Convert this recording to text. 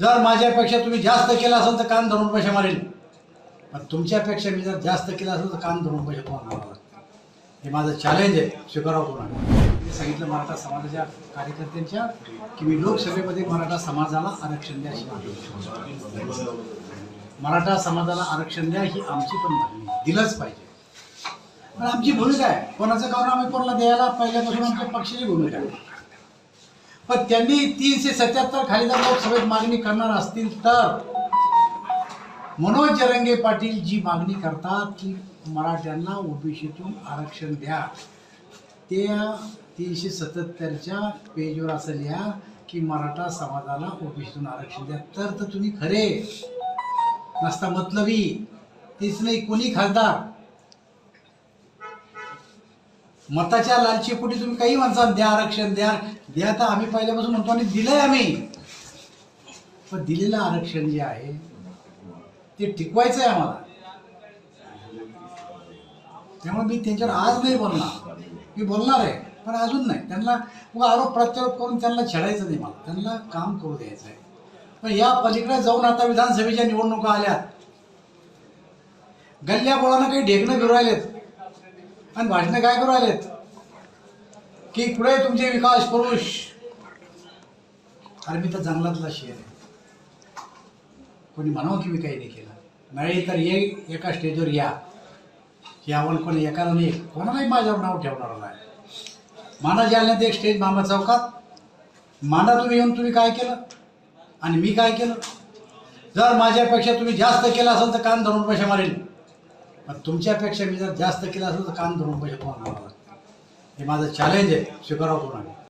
जर माझ्यापेक्षा तुम्ही जास्त केलं असेल तर कान धरून पैसे मारेल. पण तुमच्यापेक्षा मी जर जास्त केलं असेल तर कान धरून पैसे तुम्हाला मारावं हे माझं चॅलेंज आहे. स्वीकारावं कोणा मी सांगितलं मराठा समाजाच्या कार्यकर्त्यांच्या की मी लोकसभेमध्ये मराठा समाजाला आरक्षण द्या अशी मराठा समाजाला आरक्षण द्या ही आमची पण मागणी आहे. दिलंच पाहिजे. पण आमची भूमिका आहे. कोणाचं कारण आम्ही कोणाला द्यायला पहिल्यापासून आमच्या पक्षाची भूमिका आहे. पण त्यांनी तीनशे सत्याहत्तर खालीदार लोकसभेत मागणी करणार असतील तर मनोज जरंगे पाटील जी मागणी करतात की मराठ्यांना ओबीसीतून आरक्षण द्या. त्या तीनशे सत्याहत्तरच्या पेजवर असं लिहा की मराठा समाजाला ओबीसीतून आरक्षण द्या. तर तर तुम्ही खरे. नसता मतलबी. तेच नाही कोणी खासदार? मताच्या लालचीपोटी तुम्ही काही म्हणता द्या आरक्षण द्या. द्या तर आम्ही पहिल्यापासून म्हणतो आणि दिलंय आम्ही. पण दिलेलं आरक्षण जे आहे ते टिकवायचं आहे आम्हाला. त्यामुळे मी त्यांच्यावर आज नाही बोलणार. मी बोलणार आहे पण अजून नाही. त्यांना मग आरोप प्रत्यारोप करून त्यांना छेडायचं नाही मला. त्यांना काम करू द्यायचं आहे. पण या पलीकडे जाऊन आता विधानसभेच्या निवडणुका आल्यात. गल्ल्या बोळानं काही ढेकणं फिरवायलेत. आणि भाषणं काय करू राहिलेत? की पुढे तुमचे विकास पुरुष? अरे मी तर जंगलातला शेर आहे. कोणी म्हणावं की मी काही नाही केलं. नाही तर ये एका स्टेजवर या. यावर कोणी एकाला नाही. कोणालाही माझ्यावर नाव ठेवणार नाही. माना जालन्यात एक स्टेज मामा चौकात. माना तुम्ही येऊन तुम्ही काय केलं? आणि मी काय केलं? जर माझ्यापेक्षा तुम्ही जास्त केलं असेल तर कान धरून पैसे मारेल पण तुमच्यापेक्षा मी जर जास्त केलं असेल तर कान धरून पैसे तुम्हाला हे माझं चॅलेंज आहे. स्वीकारावं कोणाला?